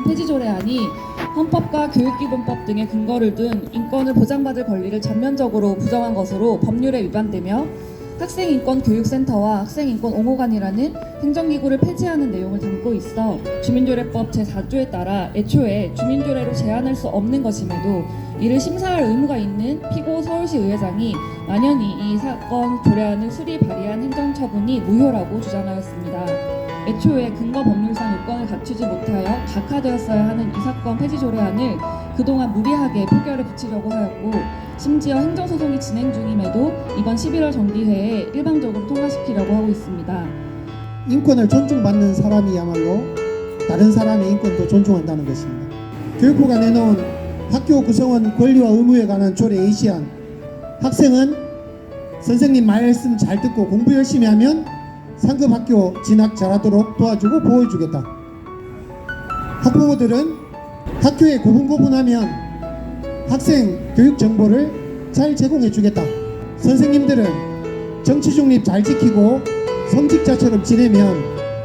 폐지 조례안이 헌법과 교육기본법 등의 근거를 둔 인권을 보장받을 권리를 전면적으로 부정한 것으로 법률에 위반되며 학생인권교육센터와 학생인권 옹호관이라는 행정기구를 폐지하는 내용을 담고 있어 주민조례법 제4조에 따라 애초에 주민조례로 제한할 수 없는 것임에도 이를 심사할 의무가 있는 피고 서울시 의회장이 만연히 이 사건 조례안을 수리 발의한 행정처분이 무효라고 주장하였습니다. 애초에 근거 법률상 요건을 갖추지 못하여 각하되었어야 하는 이 사건 폐지 조례안을 그동안 무리하게 표결에 붙이려고 하였고 심지어 행정소송이 진행 중임에도 이번 11월 정기회에 일방적으로 통과시키려고 하고 있습니다. 인권을 존중받는 사람이야말로 다른 사람의 인권도 존중한다는 것입니다. 교육부가 내놓은 학교 구성원 권리와 의무에 관한 조례 A시안 학생은 선생님 말씀 잘 듣고 공부 열심히 하면 상급 학교 진학 잘하도록 도와주고 보호해주겠다. 학부모들은 학교에 고분고분하면 학생 교육 정보를 잘 제공해주겠다. 선생님들은 정치 중립 잘 지키고 성직자처럼 지내면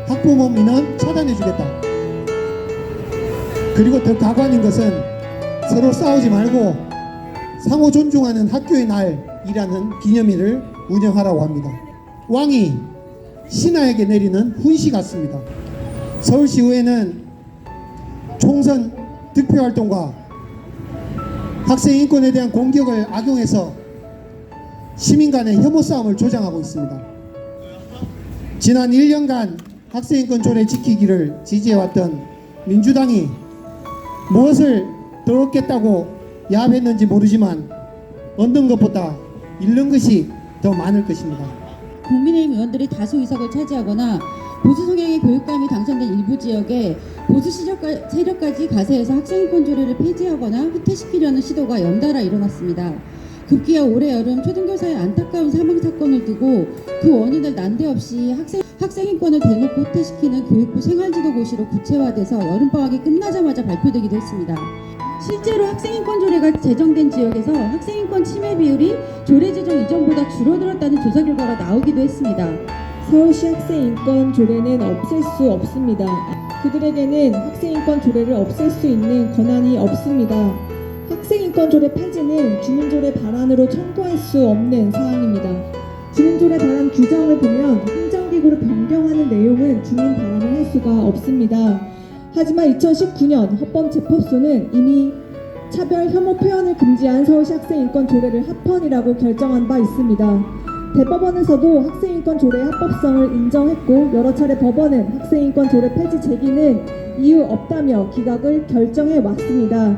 학부모 민원 차단해주겠다. 그리고 더 가관인 것은 서로 싸우지 말고 상호 존중하는 학교의 날이라는 기념일을 운영하라고 합니다. 왕이 신하에게 내리는 훈시 같습니다. 서울시 의회는 총선 득표 활동과 학생 인권에 대한 공격을 악용해서 시민 간의 혐오 싸움을 조장하고 있습니다. 지난 1년간 학생 인권 조례 지키기를 지지해왔던 민주당이 무엇을 더 얻겠다고 야합했는지 모르지만 얻는 것보다 잃는 것이 더 많을 것입니다. 국민의힘 의원들이 다수 의석을 차지하거나 보수 성향의 교육감이 당선된 일부 지역에 보수 시절까- 세력까지 가세해서 학생인권 조례를 폐지하거나 후퇴시키려는 시도가 연달아 일어났습니다. 급기야 올해 여름 초등교사의 안타까운 사망 사건을 두고 그 원인을 난데없이 학생 학생인권을 대놓고 후퇴시키는 교육부 생활지도고시로 구체화돼서 여름방학이 끝나자마자 발표되기도 했습니다. 실제로 학생인권 조례가 제정된 지역에서 학생인권 침해 비율이 조례 제정 이전보다 줄어들었다는 조사 결과가 나오기도 했습니다. 서울시 학생인권 조례는 없앨 수 없습니다. 그들에게는 학생인권 조례를 없앨 수 있는 권한이 없습니다. 학생인권 조례 폐지는 주민조례 발안으로 청구할 수 없는 사항입니다. 주민조례 발안 규정을 보면 행정기구를 변경하는 내용은 주민 발안을 할 수가 없습니다. 하지만 2019년 헌법재판소는 이미 차별 혐오 표현을 금지한 서울시 학생인권 조례를 합헌이라고 결정한 바 있습니다. 대법원에서도 학생인권 조례의 합법성을 인정했고 여러 차례 법원은 학생인권 조례 폐지 제기는 이유 없다며 기각을 결정해 왔습니다.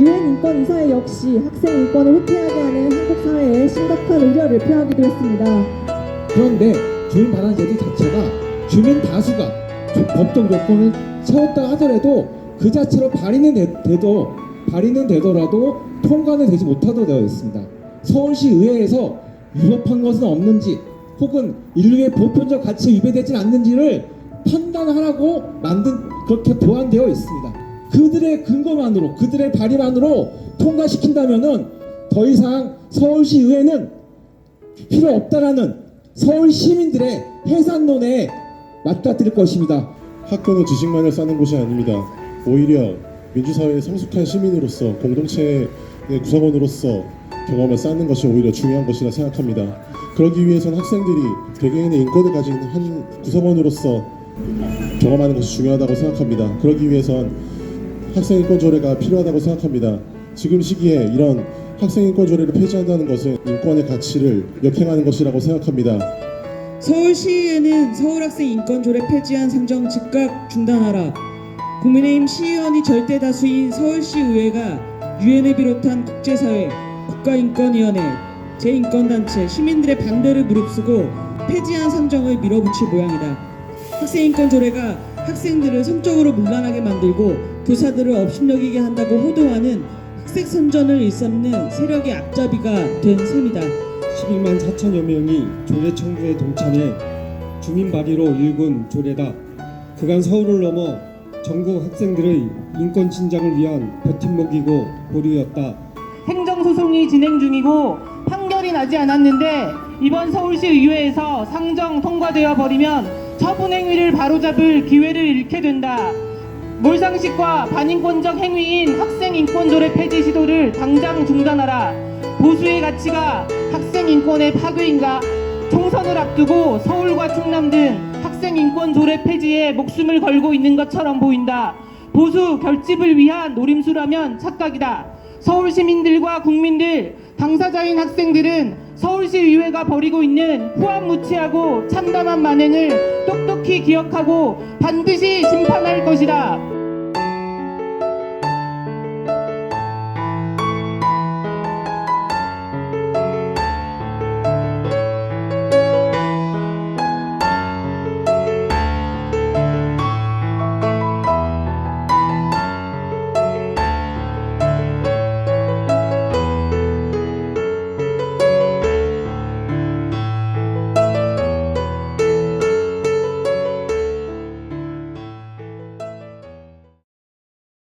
유엔 인권 이사회 역시 학생 인권을 후퇴하게 하는 한국 사회에 심각한 우려를 표하기도 했습니다. 그런데 주민 반환 제도 자체가 주민 다수가 조- 법적 요건을 세웠다 하더라도 그 자체로 발의는 되- 돼도 발의는 되더라도 통과는 되지 못하도록 되어 있습니다. 서울시 의회에서 위법한 것은 없는지 혹은 인류의 보편적 가치에 위배되지 않는지를 판단하라고 만든 그렇게 보완되어 있습니다. 그들의 근거만으로 그들의 발의만으로 통과시킨다면은 더 이상 서울시 의회는 필요 없다라는 서울 시민들의 해산론에 맞닥뜨릴 것입니다. 학교는 지식만을 쌓는 곳이 아닙니다. 오히려 민주사회의 성숙한 시민으로서 공동체의 구성원으로서 경험을 쌓는 것이 오히려 중요한 것이라 생각합니다. 그러기 위해서는 학생들이 개개인의 인권을 가진 한 구성원으로서 경험하는 것이 중요하다고 생각합니다. 그러기 위해선 학생인권 조례가 필요하다고 생각합니다. 지금 시기에 이런 학생인권 조례를 폐지한다는 것은 인권의 가치를 역행하는 것이라고 생각합니다. 서울시의회는 서울학생 인권조례 폐지안 상정 즉각 중단하라. 국민의힘 시의원이 절대 다수인 서울시의회가 유엔을 비롯한 국제사회, 국가인권위원회, 제인권단체, 시민들의 반대를 무릅쓰고 폐지안 상정을 밀어붙일 모양이다. 학생인권조례가 학생들을 성적으로 문란하게 만들고 교사들을 업신여기게 한다고 호도하는 학생 선전을 일삼는 세력의 앞잡이가 된 셈이다. 11만 4천여 명이 조례 청구에 동참해 주민 발의로 일군 조례다. 그간 서울을 넘어 전국 학생들의 인권 진작을 위한 버팀목이고 보류였다. 행정소송이 진행 중이고 판결이 나지 않았는데 이번 서울시 의회에서 상정 통과되어 버리면 처분 행위를 바로잡을 기회를 잃게 된다. 몰상식과 반인권적 행위인 학생 인권 조례 폐지 시도를 당장 중단하라. 보수의 가치가 학생 인권의 파괴인가? 총선을 앞두고 서울과 충남 등 학생 인권 조례 폐지에 목숨을 걸고 있는 것처럼 보인다. 보수 결집을 위한 노림수라면 착각이다. 서울 시민들과 국민들, 당사자인 학생들은 서울시의회가 벌이고 있는 후한무치하고 참담한 만행을 똑똑히 기억하고 반드시 심판할 것이다.